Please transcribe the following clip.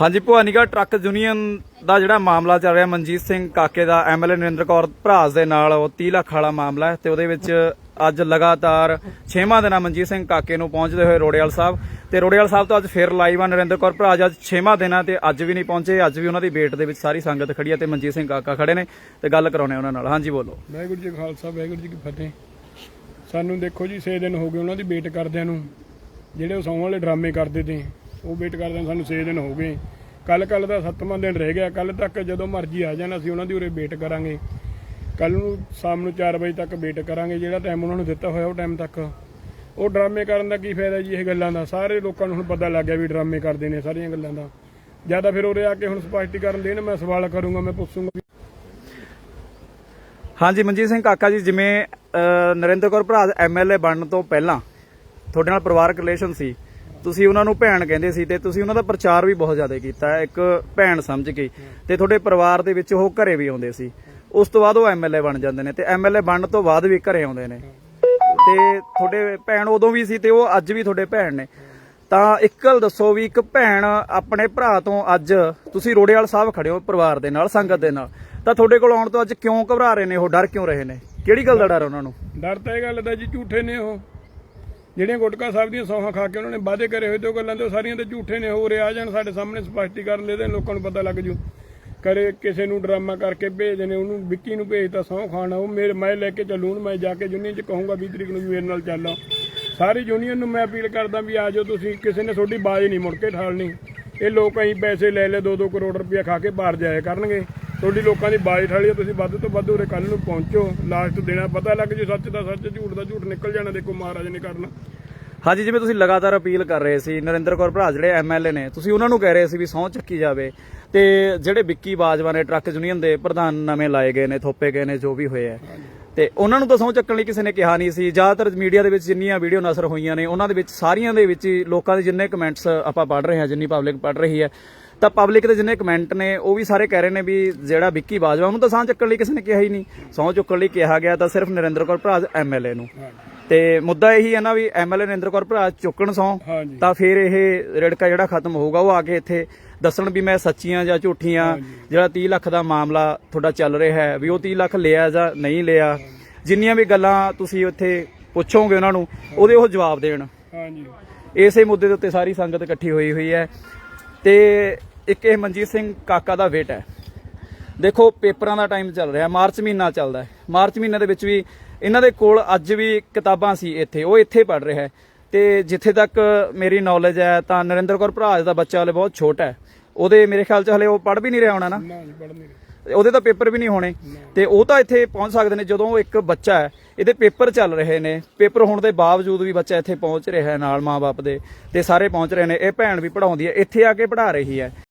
ਹਾਂਜੀ, Bhawanigarh truck union ਦਾ ਜਿਹੜਾ ਮਾਮਲਾ ਚੱਲ ਰਿਹਾ, ਮਨਜੀਤ ਸਿੰਘ ਕਾਕੇ ਦਾ ਐਮਐਲਏ ਨਰਿੰਦਰ ਕੌਰ ਭਰਾਸ ਦੇ ਨਾਲ, ਉਹ 30 ਲੱਖ ਵਾਲਾ ਮਾਮਲਾ ਹੈ ਤੇ ਉਹਦੇ ਵਿੱਚ ਅੱਜ ਲਗਾਤਾਰ 6ਵਾਂ ਦਿਨ ਆ ਮਨਜੀਤ ਸਿੰਘ ਕਾਕੇ ਨੂੰ ਪਹੁੰਚਦੇ ਹੋਏ ਰੋੜੇਵਾਲ ਸਾਹਿਬ ਤੇ ਰੋੜੇਵਾਲ ਸਾਹਿਬ ਤੋਂ ਅੱਜ ਫਿਰ ਲਾਈਵ ਆ ਨਰਿੰਦਰ ਕੌਰ ਭਰਾਜ ਅੱਜ 6ਵਾਂ ਦਿਨ ਆ ਤੇ ਅੱਜ ਵੀ ਨਹੀਂ ਪਹੁੰਚੇ, ਅੱਜ ਵੀ ਉਹਨਾਂ ਦੀ ਵੇਟ ਦੇ ਵਿੱਚ ਸਾਰੀ ਸੰਗਤ ਖੜੀ ਆ ਤੇ ਮਨਜੀਤ ਸਿੰਘ ਕਾਕਾ ਖੜੇ ਨੇ ਤੇ ਗੱਲ ਕਰਾਉਣੇ ਉਹਨਾਂ ਨਾਲ। ਹਾਂਜੀ, ਬੋਲੋ। ਵਾਹਿਗੁਰੂ ਜੀ ਖਾਲਸਾ, ਵਾਹਿਗੁਰੂ ਜੀ ਕੀ ਫਤਿਹ। ਸਾਨੂੰ ਦੇਖੋ ਜੀ 6 ਦਿਨ ਹੋ ਗਏ ਉਹਨਾਂ ਦੀ ਵੇਟ ਕਰਦਿਆਂ ਨੂੰ, ਜਿਹੜੇ ਉਹ ਸੌਣ ਵਾਲੇ ਡਰਾਮੇ ਕਰਦੇ ਤੇ। ਉਹ ਵੇਟ ਕਰਦੇ ਨੂੰ ਸਾਨੂੰ 6 ਦਿਨ ਹੋ ਗਏ। ਕੱਲ ਕੱਲ ਦਾ 7ਵਾਂ ਦਿਨ ਰਹਿ ਗਿਆ। ਕੱਲ ਤੱਕ ਜਦੋਂ ਮਰਜ਼ੀ ਆ ਜਾਣ, ਅਸੀਂ ਉਹਨਾਂ ਦੀ ਉਰੇ ਵੇਟ ਕਰਾਂਗੇ। ਕੱਲ ਨੂੰ ਸ਼ਾਮ ਨੂੰ 4 ਵਜੇ ਤੱਕ ਵੇਟ ਕਰਾਂਗੇ, ਜਿਹੜਾ ਟਾਈਮ ਉਹਨਾਂ ਨੂੰ ਦਿੱਤਾ ਹੋਇਆ ਉਹ ਟਾਈਮ ਤੱਕ। ਉਹ ਡਰਾਮੇ ਕਰਨ ਦਾ ਕੀ ਫਾਇਦਾ ਜੀ ਇਹ ਗੱਲਾਂ ਦਾ? ਸਾਰੇ ਲੋਕਾਂ ਨੂੰ ਹੁਣ ਪਤਾ ਲੱਗ ਗਿਆ ਵੀ ਡਰਾਮੇ ਕਰਦੇ ਨੇ ਸਾਰੀਆਂ ਗੱਲਾਂ ਦਾ। ਜ਼ਿਆਦਾ ਫਿਰ ਉਰੇ ਆ ਕੇ ਹੁਣ ਸਪਸ਼ਟੀਕਰਨ ਦੇਣ ਮੈਂ ਸਵਾਲ ਕਰੂੰਗਾ, ਮੈਂ ਪੁੱਛੂੰਗਾ ਹਾਂਜੀ, ਮਨਜੀਤ ਸਿੰਘ ਕਾਕਾ ਜੀ, ਜਿਵੇਂ ਨਰਿੰਦਰ ਕੌਰ ਭਰਾਜ ਐਮਐਲਏ ਬਣਨ ਤੋਂ ਪਹਿਲਾਂ ਤੁਹਾਡੇ ਨਾਲ ਪਰਿਵਾਰਕ ਰਿਲੇਸ਼ਨ ਸੀ। ਤੁਸੀਂ ਉਹਨਾਂ ਨੂੰ ਭੈਣ ਕਹਿੰਦੇ ਸੀ ਤੇ ਤੁਸੀਂ ਉਹਨਾਂ ਦਾ ਪ੍ਰਚਾਰ ਵੀ ਬਹੁਤ ਜ਼ਿਆਦਾ ਕੀਤਾ ਇੱਕ ਭੈਣ ਸਮਝ ਕੇ। ਤੇ ਤੁਹਾਡੇ ਪਰਿਵਾਰ ਦੇ ਵਿੱਚ ਉਹ ਘਰੇ ਵੀ ਆਉਂਦੇ ਸੀ। ਉਸ ਤੋਂ ਬਾਅਦ ਉਹ ਐਮਐਲਏ ਬਣ ਜਾਂਦੇ ਨੇ ਤੇ ਐਮਐਲਏ ਬਣਨ ਤੋਂ ਬਾਅਦ ਵੀ ਘਰੇ ਆਉਂਦੇ ਨੇ। ਤੇ ਤੁਹਾਡੇ ਭੈਣ ਉਦੋਂ ਵੀ ਸੀ ਤੇ ਉਹ ਅੱਜ ਵੀ ਤੁਹਾਡੇ ਭੈਣ ਨੇ। ਤਾਂ ਇੱਕ ਗੱਲ ਦੱਸੋ ਵੀ ਇੱਕ ਭੈਣ ਆਪਣੇ ਭਰਾ ਤੋਂ ਅੱਜ ਤੁਸੀਂ ਰੋੜੇਵਾਲ ਸਾਹਿਬ ਖੜੇ ਹੋ ਪਰਿਵਾਰ ਦੇ ਨਾਲ, ਸੰਗਤ ਦੇ ਨਾਲ। ਤਾਂ ਤੁਹਾਡੇ ਕੋਲ ਆਉਣ ਤੋਂ ਅੱਜ ਕਿਉਂ ਘਬਰਾ ਰਹੇ ਨੇ, ਉਹ ਡਰ ਕਿਉਂ ਰਹੇ ਨੇ? ਕਿਹੜੀ ਗੱਲ ਦਾ ਡਰ ਉਹਨਾਂ ਨੂੰ? ਡਰ ਤਾਂ ਇਹ ਗੱਲ ਦਾ ਜੀ, ਝੂਠੇ ਨੇ ਉਹ। ਜਿਹੜੀਆਂ ਗੁਟਕਾ ਸਾਹਿਬ ਦੀਆਂ ਸੌਹਾਂ ਖਾ ਕੇ ਉਹਨਾਂ ਨੇ ਵਾਅਦੇ ਕਰੇ ਹੋਏ ਤੇ ਉਹ ਗੱਲਾਂ ਤੇ ਉਹ ਸਾਰੀਆਂ ਤੇ ਝੂਠੇ ਨੇ ਹੋ ਰਿਹਾ ਜਾਣ, ਸਾਡੇ ਸਾਹਮਣੇ ਸਪਸ਼ਟੀਕਰਨ ਦੇ ਦੇਣ ਲੋਕਾਂ ਨੂੰ ਪਤਾ ਲੱਗ ਜੂ। ਕਰੇ ਕਿਸੇ ਨੂੰ ਡਰਾਮਾ ਕਰਕੇ ਭੇਜਦੇ ਨੇ ਉਹਨੂੰ ਵਿੱਕੀ ਨੂੰ ਭੇਜਤਾ ਸਹੁੰ ਖਾਣਾ, ਉਹ ਮੇਰੇ, ਮੈਂ ਲੈ ਕੇ ਚੱਲੂ ਮੈਂ ਜਾ ਕੇ ਯੂਨੀਅਨ 'ਚ ਕਹੂੰਗਾ 20 ਤਰੀਕ ਨੂੰ ਵੀ ਮੇਰੇ ਨਾਲ ਚੱਲ। ਸਾਰੀ ਯੂਨੀਅਨ ਨੂੰ ਮੈਂ ਅਪੀਲ ਕਰਦਾ ਵੀ ਆ ਜਾਓ ਤੁਸੀਂ, ਕਿਸੇ ਨੇ ਤੁਹਾਡੀ ਬਾਜ਼ ਨਹੀਂ ਮੁੜ ਕੇ ਠਾਲਣੀ। ਇਹ ਲੋਕ ਅਸੀਂ ਪੈਸੇ ਲੈ ਲੈ 2-2 ਕਰੋੜ ਰੁਪਇਆ ਖਾ ਕੇ ਬਾਹਰ ਜਾਇਆ ਕਰਨਗੇ। ਤੁਹਾਡੀ ਲੋਕਾਂ ਦੀ ਬਾਜ਼ ਠਾਲੀ ਤੁਸੀਂ ਵੱਧ ਤੋਂ ਵੱਧ ਉਰੇ ਕੱਲ ਨੂੰ ਪਹੁੰਚੋ ਲਾਸਟ ਦੇਣਾ ਪਤਾ ਲੱਗ ਜੇ, ਸੱਚ ਦਾ ਸੱਚ, ਝੂਠ ਦਾ ਝੂਠ ਨਿਕਲ ਜਾਣਾ, ਦੇਖੋ ਮਹਾਰਾਜ ਨੇ ਕਰਨਾ। ਹਾਂਜੀ, ਜਿਵੇਂ ਤੁਸੀਂ ਲਗਾਤਾਰ ਅਪੀਲ ਕਰ ਰਹੇ ਸੀ, ਨਰਿੰਦਰ ਕੌਰ ਭਰਾ, ਜਿਹੜੇ ਐਮਐਲਏ ਨੇ, ਤੁਸੀਂ ਉਹਨਾਂ ਨੂੰ ਕਹਿ ਰਹੇ ਸੀ ਵੀ ਸਹੁੰ ਚੱਕੀ ਜਾਵੇ, ਤੇ ਜਿਹੜੇ ਵਿੱਕੀ ਬਾਜਵਾ ਨੇ, ਟਰੱਕ ਯੂਨੀਅਨ ਦੇ ਪ੍ਰਧਾਨ ਨਵੇਂ ਲਾਏ ਗਏ ਨੇ, ਥੋਪੇ ਗਏ ਨੇ, ਜੋ ਵੀ ਹੋਏ ਆ, ਤੇ ਉਹਨਾਂ ਨੂੰ ਤਾਂ ਸਹੁੰ ਚੱਕਣ ਲਈ ਕਿਸੇ ਨੇ ਕਿਹਾ ਨਹੀਂ ਸੀ। ਜ਼ਿਆਦਾਤਰ ਮੀਡੀਆ ਦੇ ਵਿੱਚ ਜਿੰਨੀਆਂ ਵੀਡੀਓ ਨਸਰ ਹੋਈਆਂ ਨੇ, ਉਹਨਾਂ ਦੇ ਵਿੱਚ ਸਾਰੀਆਂ ਦੇ ਵਿੱਚ ਹੀ ਲੋਕਾਂ ਦੇ ਜਿੰਨੇ ਕਮੈਂਟਸ ਆਪਾਂ ਪੜ੍ਹ ਰਹੇ ਹਾਂ, ਜਿੰਨੀ ਪਬਲਿਕ ਪੜ੍ਹ ਰਹੀ ਹੈ ਤਾਂ ਪਬਲਿਕ ਦੇ ਜਿੰਨੇ ਕਮੈਂਟ ਨੇ ਉਹ ਵੀ ਸਾਰੇ ਕਹਿ ਰਹੇ ਨੇ ਵੀ ਜਿਹੜਾ ਵਿੱਕੀ ਬਾਜਵਾ ਉਹਨੂੰ ਤਾਂ ਸਹੁੰ ਚੱਕਣ ਲਈ ਕਿਸੇ ਨੇ ਕਿਹਾ ਹੀ ਨਹੀਂ। ਸਹੁੰ ਚੁੱਕਣ ਲਈ ਕਿਹਾ ਗਿਆ ਤਾਂ ਸਿਰਫ ਨਰਿੰਦਰ ਕੌਰ ਭਰਾ ਐਮਐਲਏ ਨੂੰ। ਤੇ ਮੁੱਦਾ ਇਹੀ ਹੈ ਨਾ ਵੀ ਐਮਐਲਏ ਨਰਿੰਦਰ ਕੌਰ ਭਰਾ ਚੁੱਕਣ ਸੌ ਤਾਂ ਫਿਰ ਇਹ ਰੜਕਾ ਜਿਹੜਾ ਖਤਮ ਹੋਊਗਾ ਉਹ ਆ ਕੇ ਇੱਥੇ ਦੱਸਣ ਵੀ ਮੈਂ ਸੱਚੀਆਂ ਜਾਂ ਝੂਠੀਆਂ ਜਿਹੜਾ 30 ਲੱਖ ਦਾ ਮਾਮਲਾ ਤੁਹਾਡਾ ਚੱਲ ਰਿਹਾ ਹੈ ਵੀ ਉਹ 30 ਲੱਖ ਲਿਆ ਜਾਂ ਨਹੀਂ ਲਿਆ। ਜਿੰਨੀਆਂ ਵੀ ਗੱਲਾਂ ਤੁਸੀਂ ਉੱਥੇ ਪੁੱਛੋਗੇ ਉਹਨਾਂ ਨੂੰ ਉਹਦੇ ਉਹ ਜਵਾਬ ਦੇਣ। ਹਾਂਜੀ। ਇਸੇ ਮੁੱਦੇ ਦੇ ਉੱਤੇ ਸਾਰੀ ਸੰਗਤ ਇਕੱਠੀ ਹੋਈ ਹੋਈ ਹੈ। ਤੇ ਇੱਕ ਇਹ ਮਨਜੀਤ ਸਿੰਘ ਕਾਕਾ ਦਾ ਵੇਟ ਹੈ। ਦੇਖੋ ਪੇਪਰਾਂ ਦਾ ਟਾਈਮ ਚੱਲ ਰਿਹਾ ਮਾਰਚ ਮਹੀਨਾ ਚੱਲਦਾ ਹੈ। ਮਾਰਚ ਮਹੀਨੇ ਦੇ ਵਿੱਚ ਵੀ ਇਹਨਾਂ ਦੇ ਕੋਲ ਅੱਜ ਵੀ ਕਿਤਾਬਾਂ ਸੀ ਇੱਥੇ ਉਹ ਇੱਥੇ ਪੜ ਰਿਹਾ ਹੈ। ਤੇ ਜਿੱਥੇ ਤੱਕ ਮੇਰੀ ਨੌਲੇਜ ਹੈ ਤਾਂ ਨਰਿੰਦਰ ਕੌਰ ਭਰਾਜ ਦਾ ਬੱਚਾ ਹਲੇ ਬਹੁਤ ਛੋਟਾ ਹੈ। ਉਹਦੇ ਮੇਰੇ ਖਿਆਲ ਚ ਹਲੇ ਉਹ ਪੜ ਵੀ ਨਹੀਂ ਰਿਹਾ ਹੋਣਾ ਨਾ? ਨਾ ਜੀ ਪੜ੍ਹ ਨਹੀਂ ਰਹੇ। ਉਹਦੇ ਤਾਂ ਪੇਪਰ ਵੀ ਨਹੀਂ ਹੋਣੇ। ਤੇ ਉਹ ਤਾਂ ਇੱਥੇ ਪਹੁੰਚ ਸਕਦੇ ਨੇ ਜਦੋਂ ਇੱਕ ਬੱਚਾ ਹੈ ਇਹਦੇ ਪੇਪਰ ਚੱਲ ਰਹੇ ਨੇ। ਪੇਪਰ ਹੋਣ ਦੇ ਬਾਵਜੂਦ ਵੀ ਬੱਚਾ ਇੱਥੇ ਪਹੁੰਚ ਰਿਹਾ ਹੈ ਨਾਲ ਮਾਪੇ ਦੇ ਤੇ ਸਾਰੇ ਪਹੁੰਚ ਰਹੇ ਨੇ। ਇਹ ਭੈਣ ਵੀ ਪੜਾਉਂਦੀ ਹੈ ਇੱਥੇ ਆ ਕੇ ਪੜਾ ਰਹੀ ਹੈ।